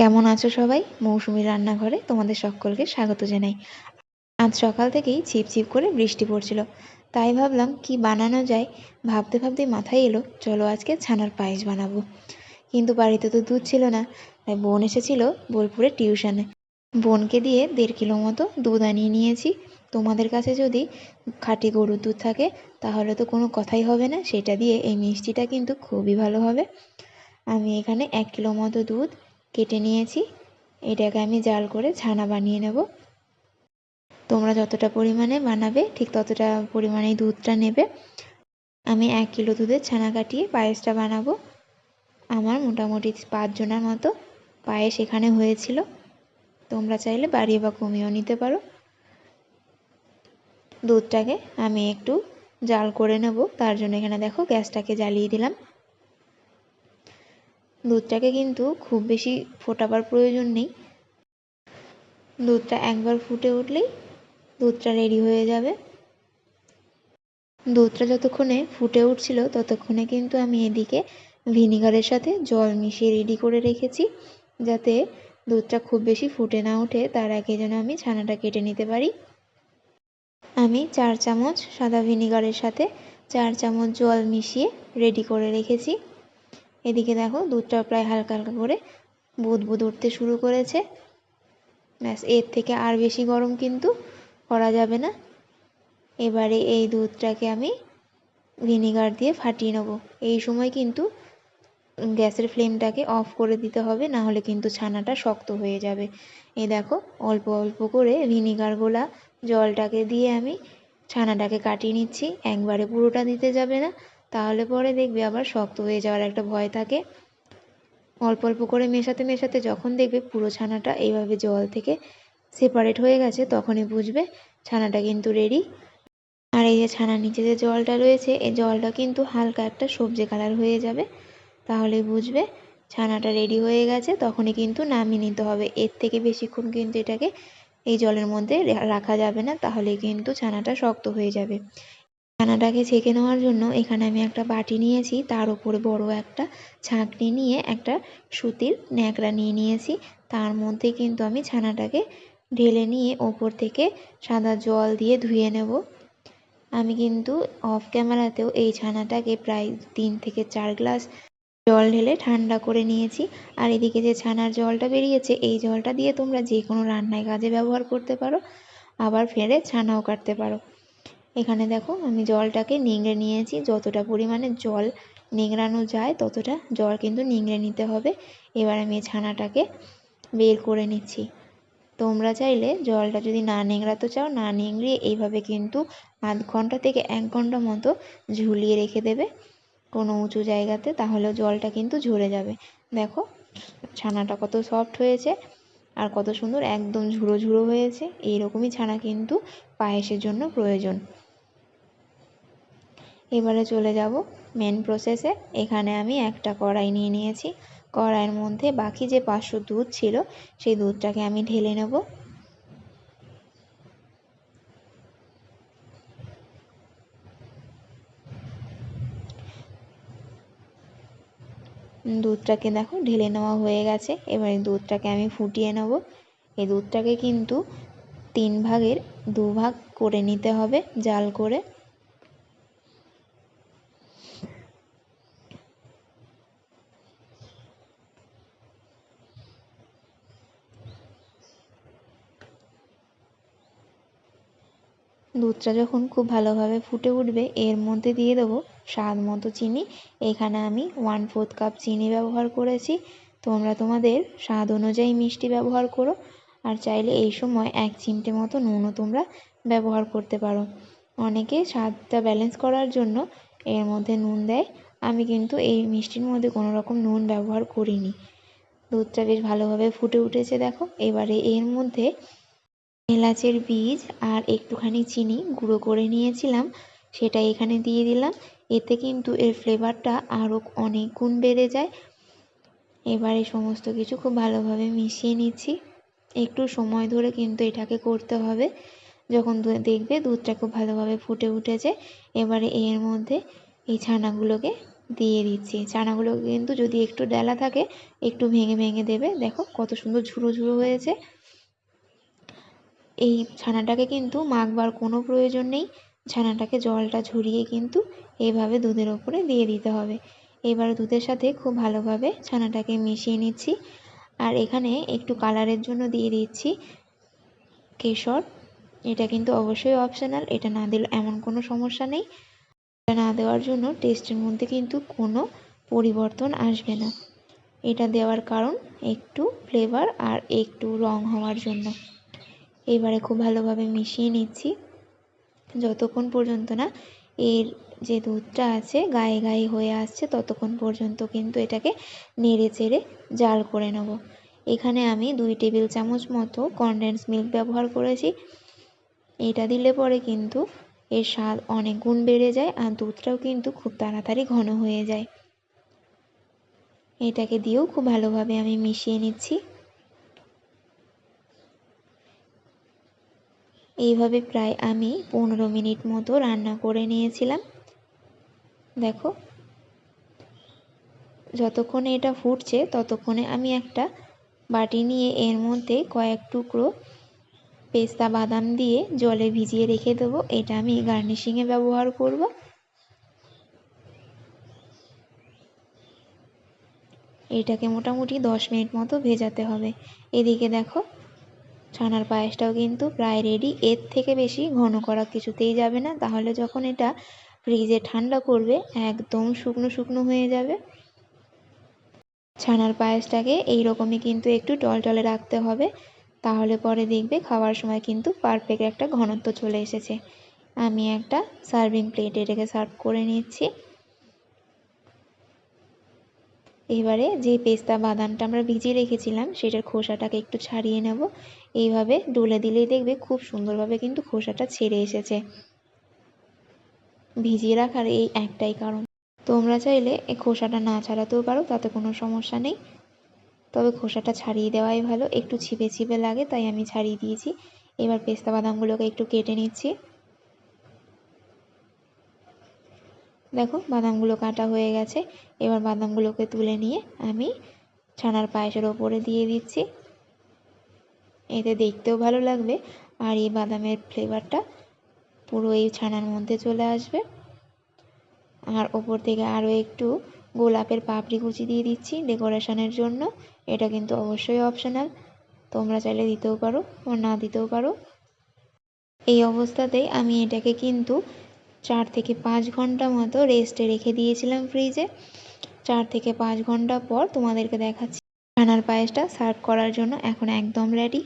কেমন আছো সবাই? মৌসুমি রান্নাঘরে তোমাদের সকলকে স্বাগত জানাই। আজ সকাল থেকেই ছিপ ছিপ করে বৃষ্টি পড়ছিল। তাই ভাবলাম, কি বানানো যায়? ভাবতে ভাবতে মাথায় এলো, চলো আজকে ছানার পায়েস বানাবো। কিন্তু বাড়িতে তো দুধ ছিল না, তাই বোন এসেছিল বোলপুরে টিউশনে। বোনকে দিয়ে দেড় কিলো মতো দুধ আনিয়ে নিয়েছি। তোমাদের কাছে যদি খাঁটি গরুর দুধ থাকে, তাহলে তো কোনো কথাই হবে না, সেটা দিয়ে এই মিষ্টিটা কিন্তু খুবই ভালো হবে। আমি এখানে এক কিলো মতো দুধ কেটে নিয়েছি। এটাকে আমি জাল করে ছানা বানিয়ে নেব। তোমরা যতটা পরিমাণে বানাবে, ঠিক ততটা পরিমাণেই দুধটা নেবে। আমি এক কিলো দুধের ছানা কাটিয়ে পায়েসটা বানাবো। আমার মোটামুটি পাঁচজনের মতো পায়েস এখানে হয়েছিল। তোমরা চাইলে বাড়িয়ে বা কমিয়েও নিতে পারো। দুধটাকে আমি একটু জাল করে নেব। তার জন্য এখানে দেখো গ্যাসটাকে জ্বালিয়ে দিলাম। দুধটাকে কিন্তু খুব বেশি ফোটাবার প্রয়োজন নেই। দুধটা একবার ফুটে উঠলেই দুধটা রেডি হয়ে যাবে। দুধটা যতক্ষণে ফুটে উঠছিল ততক্ষণে কিন্তু আমি এদিকে ভিনিগারের সাথে জল মিশিয়ে রেডি করে রেখেছি, যাতে দুধটা খুব বেশি ফুটে না ওঠে, তার আগে যেন আমি ছানাটা কেটে নিতে পারি। আমি চার চামচ সাদা ভিনিগারের সাথে চার চামচ জল মিশিয়ে রেডি করে রেখেছি। এদিকে দেখো দুধটা প্রায় হালকা হালকা করে বুদ বুদ উঠতে শুরু করেছে। ব্যাস, এর থেকে আর বেশি গরম কিন্তু করা যাবে না। এবারে এই দুধটাকে আমি ভিনিগার দিয়ে ফাটিয়ে নেব। এই সময় কিন্তু গ্যাসের ফ্লেমটাকে অফ করে দিতে হবে, না হলে কিন্তু ছানাটা শক্ত হয়ে যাবে। এই দেখো, অল্প অল্প করে ভিনিগার গোলা জলটাকে দিয়ে আমি ছানাটাকে কাটিয়ে নিচ্ছি। একবারে পুরোটা দিতে যাবে না। তাহলে পরে দেখবে আবার শক্ত হয়ে যাওয়ার একটা ভয় থাকে। অল্প অল্প করে মেশাতে মেশাতে যখন দেখবে পুরো ছানাটা এইভাবে জল থেকে সেপারেট হয়ে গেছে, তখনই বুঝবে ছানাটা কিন্তু রেডি আর এই যে ছানার নিচে যে জলটা রয়েছে, এই জলটা কিন্তু হালকা একটা সবজি কালার হয়ে যাবে। তাহলে বুঝবে ছানাটা রেডি হয়ে গেছে, তখনই কিন্তু নামিয়ে নিতে হবে। এর থেকে বেশিক্ষণ কিন্তু এটাকে এই জলের মধ্যে রাখা যাবে না তাহলে কিন্তু ছানাটা শক্ত হয়ে যাবে। ছানাটাকে ছেঁকে নেওয়ার জন্য এখানে আমি একটা বাটি নিয়েছি। তার উপরে বড় একটা ছাঁকনি নিয়ে একটা সুতির ন্যাকড়া নিয়ে নিয়েছি। তার মধ্যে কিন্তু আমি ছানাটাকে ঢেলে নিয়ে ওপর থেকে সাদা জল দিয়ে ধুয়ে নেব। আমি কিন্তু অফ ক্যামেরাতেও এই ছানাটাকে প্রায় তিন থেকে চার গ্লাস জল ঢেলে ঠান্ডা করে নিয়েছি। আর এদিকে যে ছানার জলটা বেরিয়েছে, এই জলটা দিয়ে তোমরা যে কোনো রান্নায় কাজে ব্যবহার করতে পারো। আবার ফেরে ছানাও কাটতে পারো। এখানে দেখো আমি জলটাকে নিংড়ে নিয়েছি। যতটা পরিমাণে জল নিংড়ানো যায়, ততটা জল কিন্তু নিংড়ে নিতে হবে। এবার আমি ছানাটাকে বের করে নিচ্ছি। তোমরা চাইলে জলটা যদি না নিংড়াতে চাও, না নিংড়িয়ে এইভাবে কিন্তু আধ ঘণ্টা থেকে এক ঘণ্টা মতো ঝুলিয়ে রেখে দেবে কোনো উঁচু জায়গাতে, তাহলেও জলটা কিন্তু ঝরে যাবে। দেখো, ছানাটা কত সফট হয়েছে আর কত সুন্দর একদম ঝুড়ো ঝুড়ো হয়েছে। এইরকমই ছানা কিন্তু পায়েসের জন্য প্রয়োজন। এবারে চলে যাব মেন প্রসেসে এখানে আমি একটা কড়াই নিয়ে নিয়েছি। কড়াইয়ের মধ্যে বাকি যে পাঁচশো দুধ ছিল, সেই দুধটাকে আমি ঢেলে নেব। দুধটাকে দেখো ঢেলে নেওয়া হয়ে গেছে। এবারে দুধটাকে আমি ফুটিয়ে নেব। এই দুধটাকে কিন্তু তিন ভাগের দু ভাগ করে নিতে হবে জাল করে। দুধটা যখন খুব ভালোভাবে ফুটে উঠবে, এর মধ্যে দিয়ে দেবো স্বাদ মতো চিনি। এখানে আমি ওয়ান ফোর্থ কাপ চিনি ব্যবহার করেছি। তোমরা তোমাদের স্বাদ অনুযায়ী মিষ্টি ব্যবহার করো। আর চাইলে এই সময় এক চিমটে মতো নুনও তোমরা ব্যবহার করতে পারো। অনেকে স্বাদটা ব্যালেন্স করার জন্য এর মধ্যে নুন দেয়। আমি কিন্তু এই মিষ্টির মধ্যে কোনো রকম নুন ব্যবহার করিনি। দুধটা বেশ ভালোভাবে ফুটে উঠেছে, দেখো। এবারে এর মধ্যে এলাচের বীজ আর একটুখানি চিনি গুঁড়ো করে নিয়েছিলাম, সেটা এখানে দিয়ে দিলাম। এতে কিন্তু এর ফ্লেভারটা আরও অনেক গুণ বেড়ে যায়। এবারে সমস্ত কিছু খুব ভালোভাবে মিশিয়ে নিচ্ছি। একটু সময় ধরে কিন্তু এটাকে করতে হবে। যখন দেখবে দুধটা খুব ভালোভাবে ফুটে উঠেছে, এবারে এর মধ্যে এই ছানাগুলোকে দিয়ে দিচ্ছি। ছানাগুলো কিন্তু যদি একটু ডেলা থাকে, একটু ভেঙে ভেঙে দেবে। দেখো কত সুন্দর ঝুরো ঝুরো হয়েছে। এই ছানাটাকে কিন্তু মাখবার কোনো প্রয়োজন নেই। ছানাটাকে জলটা ঝরিয়ে কিন্তু এইভাবে দুধের ওপরে দিয়ে দিতে হবে। এবার দুধের সাথে খুব ভালোভাবে ছানাটাকে মিশিয়ে নিচ্ছি। আর এখানে একটু কালারের জন্য দিয়ে দিচ্ছি কেশর। এটা কিন্তু অবশ্যই অপশনাল এটা না দিলে এমন কোনো সমস্যা নেই। এটা না দেওয়ার জন্য টেস্টের মধ্যে কিন্তু কোনো পরিবর্তন আসবে না। এটা দেওয়ার কারণ একটু ফ্লেভার আর একটু রং হওয়ার জন্য। এবারে খুব ভালোভাবে মিশিয়ে নিচ্ছি। যতক্ষণ পর্যন্ত না এর যে দুধটা আছে গায়ে গায়ে হয়ে আসছে, ততক্ষণ পর্যন্ত কিন্তু এটাকে নেড়ে চেড়ে জাল করে নেব। এখানে আমি দুই টেবিল চামচ মতো কনডেন্স মিল্ক ব্যবহার করেছি। এটা দিলে পরে কিন্তু এর স্বাদ অনেক গুণ বেড়ে যায় আর দুধটাও কিন্তু খুব তাড়াতাড়ি ঘন হয়ে যায়। এটাকে দিয়েও খুব ভালোভাবে আমি মিশিয়ে নিচ্ছি। এইভাবে প্রায় আমি পনেরো মিনিট মতো রান্না করে নিয়েছিলাম। দেখো, যতক্ষণে এটা ফুটছে ততক্ষণে আমি একটা বাটি নিয়ে এর মধ্যে কয়েক টুকরো পেস্তা বাদাম দিয়ে জলে ভিজিয়ে রেখে দেবো। এটা আমি গার্নিশিংয়ে ব্যবহার করব। এটাকে মোটামুটি দশ মিনিট মতো ভেজাতে হবে। এদিকে দেখো ছানার পায়েসটাও কিন্তু প্রায় রেডি এর থেকে বেশি ঘন করা কিছুতেই যাবে না। তাহলে যখন এটা ফ্রিজে ঠান্ডা করবে, একদম শুকনো শুকনো হয়ে যাবে। ছানার পায়েসটাকে এই রকমই কিন্তু একটু টলটলে রাখতে হবে। তাহলে পরে দেখবে খাওয়ার সময় কিন্তু পারফেক্ট একটা ঘনত্ব চলে এসেছে। আমি একটা সার্ভিং প্লেটে এটাকে সার্ভ করে নিচ্ছি। এবারে যে পেস্তা বাদামটা আমরা ভিজিয়ে রেখেছিলাম, সেটার খোসাটাকে একটু ছাড়িয়ে নেব। এইভাবে ডলে দিলেই দেখবে খুব সুন্দরভাবে কিন্তু খোসাটা ছেড়ে এসেছে। ভিজিয়ে রাখার এই একটাই কারণ। তোমরা চাইলে এই খোসাটা না ছাড়াতেও পারো, তাতে কোনো সমস্যা নেই। তবে খোসাটা ছাড়িয়ে দেওয়াই ভালো। একটু ছিপে ছিপে লাগে, তাই আমি ছাড়িয়ে দিয়েছি। এবার পেস্তা বাদামগুলোকে একটু কেটে নিচ্ছি। দেখো বাদামগুলো কাটা হয়ে গেছে। এবার বাদামগুলোকে তুলে নিয়ে আমি ছানার পায়েসের ওপরে দিয়ে দিচ্ছি। এতে দেখতেও ভালো লাগবে আর এই বাদামের ফ্লেভারটা পুরো এই ছানার মধ্যে চলে আসবে। আর ওপর থেকে আরও একটু গোলাপের পাপড়ি কুচি দিয়ে দিচ্ছি ডেকোরেশনের জন্য। এটা কিন্তু অবশ্যই অপশনাল। তোমরা চাইলে দিতেও পারো ও না দিতেও পারো। এই অবস্থাতেই আমি এটাকে কিন্তু চার থেকে পাঁচ ঘণ্টা মতো রেস্টে রেখে দিয়েছিলাম ফ্রিজে চার থেকে পাঁচ ঘণ্টা পর তোমাদেরকে দেখাচ্ছি। ছানার পায়েসটা সার্ভ করার জন্য এখন একদম রেডি